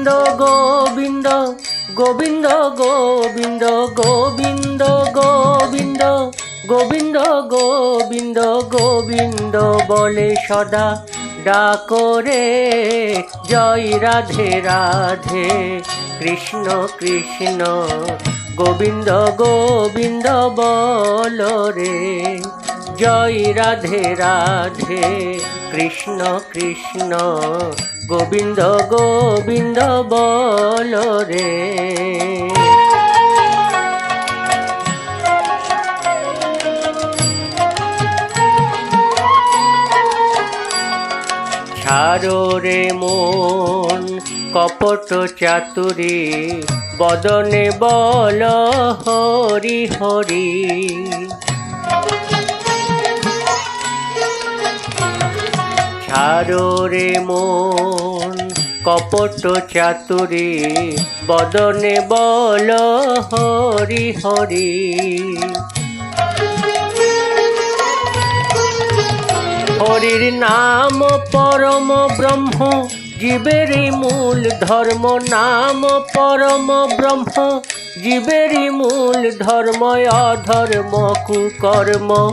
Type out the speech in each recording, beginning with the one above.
গোবিন্দ গোবিন্দ গোবিন্দ গোবিন্দ গোবিন্দ গোবিন্দ গোবিন্দ গোবিন্দ গোবিন্দ বলে সদা ডাকরে জয় রাধে রাধে কৃষ্ণ কৃষ্ণ গোবিন্দ গোবিন্দ বল রে। জয় রাধে রাধে কৃষ্ণ কৃষ্ণ গোবিন্দ গোবিন্দ বল রে। ছাড়ো রে মন কপট চাতুরি বদনে বল হরি হরি। রে মন, কপট চাতুরি, বদনে বল হরি হরি। হরির নাম পরম ব্রহ্ম, জীবেরই মূল ধর্ম নাম পরম ব্রহ্ম, জীবেরই মূল ধর্ম অধর্ম, কুকর্ম।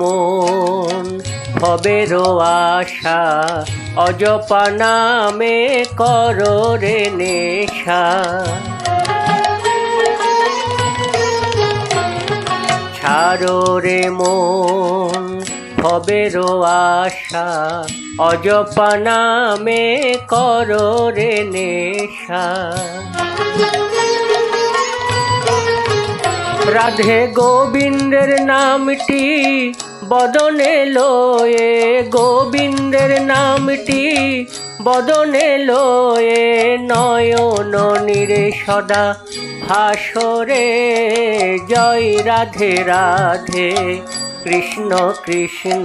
মন হবেরও আশা? অজপা নামে করো রে নেশা। ছাড়ো রে মন হবেরও আশা। অজপা নামে করো রে নেশা। রাধে গোবিন্দের নামটি, বদনে লয়ে গোবিন্দের নামটি, বদনে লয়ে নয়ন নিরে সদা। ভাসরে জয় রাধে রাধে, কৃষ্ণ কৃষ্ণ,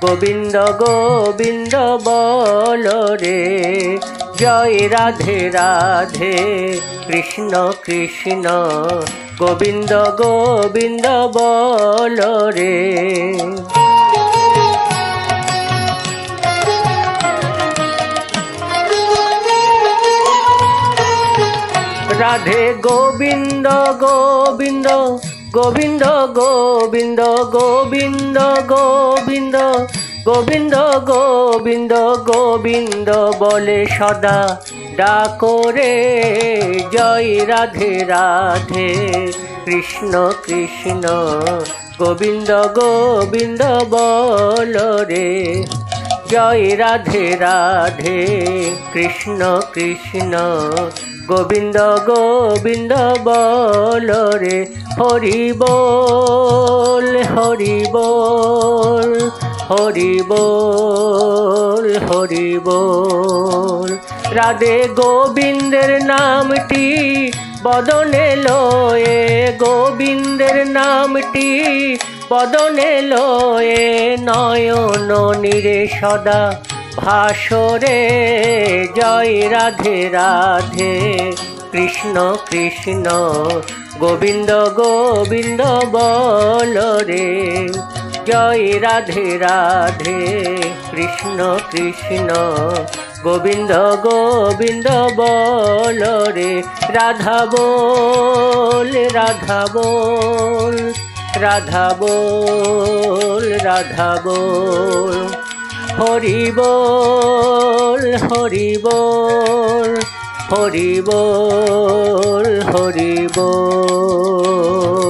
গোবিন্দ গোবিন্দ বল রে। জয় রাধে রাধে, কৃষ্ণ কৃষ্ণ গোবিন্দ গোবিন্দ বল রে। রাধে গোবিন্দ গোবিন্দ গোবিন্দ গোবিন্দ গোবিন্দ গোবিন্দ গোবিন্দ গোবিন্দ গোবিন্দ বলে সদা ডাকরে, জয় রাধে রাধে। কৃষ্ণ কৃষ্ণ, গোবিন্দ গোবিন্দ বল রে। জয় রাধে রাধে, কৃষ্ণ কৃষ্ণ, গোবিন্দ গোবিন্দ বল রে। হরি বল হরি বল হরি বল হরি বল। রাধে গোবিন্দের নামটি বদনে লয়ে গোবিন্দের নামটি বদনে লয়ে নয়ন নিরে সদা ভাসরে। জয় রাধে রাধে। কৃষ্ণ কৃষ্ণ, গোবিন্দ গোবিন্দ বল রে। জয় রাধে রাধে। কৃষ্ণ কৃষ্ণ গোবিন্দ গোবিন্দ বল রে, রাধা বল রাধা বল রাধা বল রাধা বল। হরি বল হরি বল হরি বল হরি বল।